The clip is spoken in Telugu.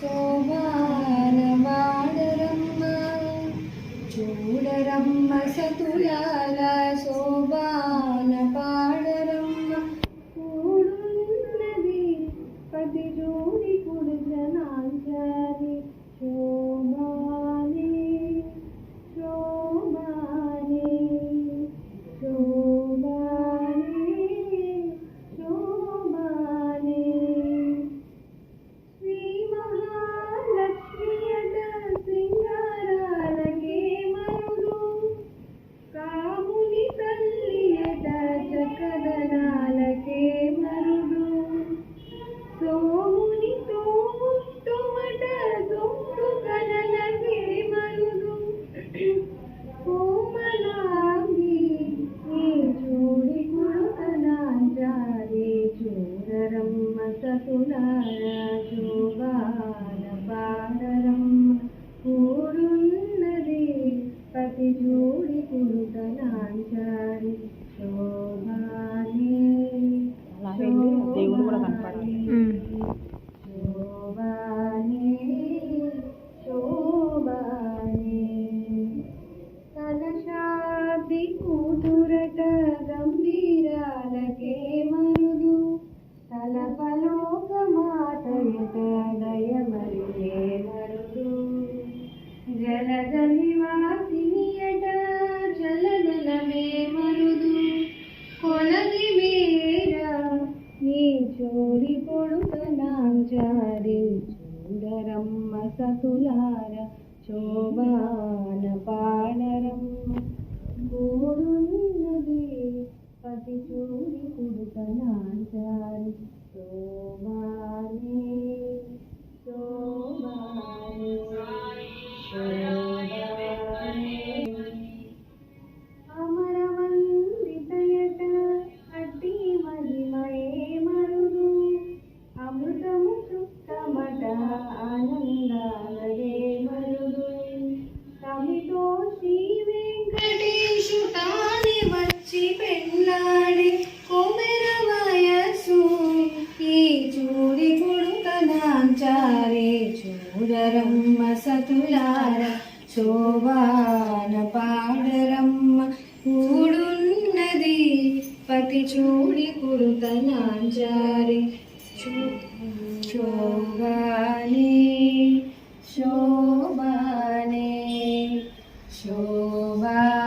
శోభాన వాడరమ్మ చూడరమ్మ సతులాల శోభాన చూడరమ్మ సతులార శోభాన పాడరమ్మ కూడున్నది పతి చూడి కుడుతనాంచారి తలపలోక మాటయట దయమరిగే మరుదు జలజ నివాసినియట జలజలమే మరుదు కొలది మేర నీ చోరి పొడుకనాంచారి చూడరమ్మ సతులార శోభాన పాడరమ్మ చుక్కమట ఆనందాలదే తమితో శ్రీ వెంకటేశు తానే వచ్చి పెళ్ళాడి కొమెర ఈ చూడి కొడుతనాంచారే చూడరమ్మ సతులార. శోభాన పాడరమ్మ కూడున్నది పతి చూడి కుడుతనాంచారి শোভানে শোভানে শোভা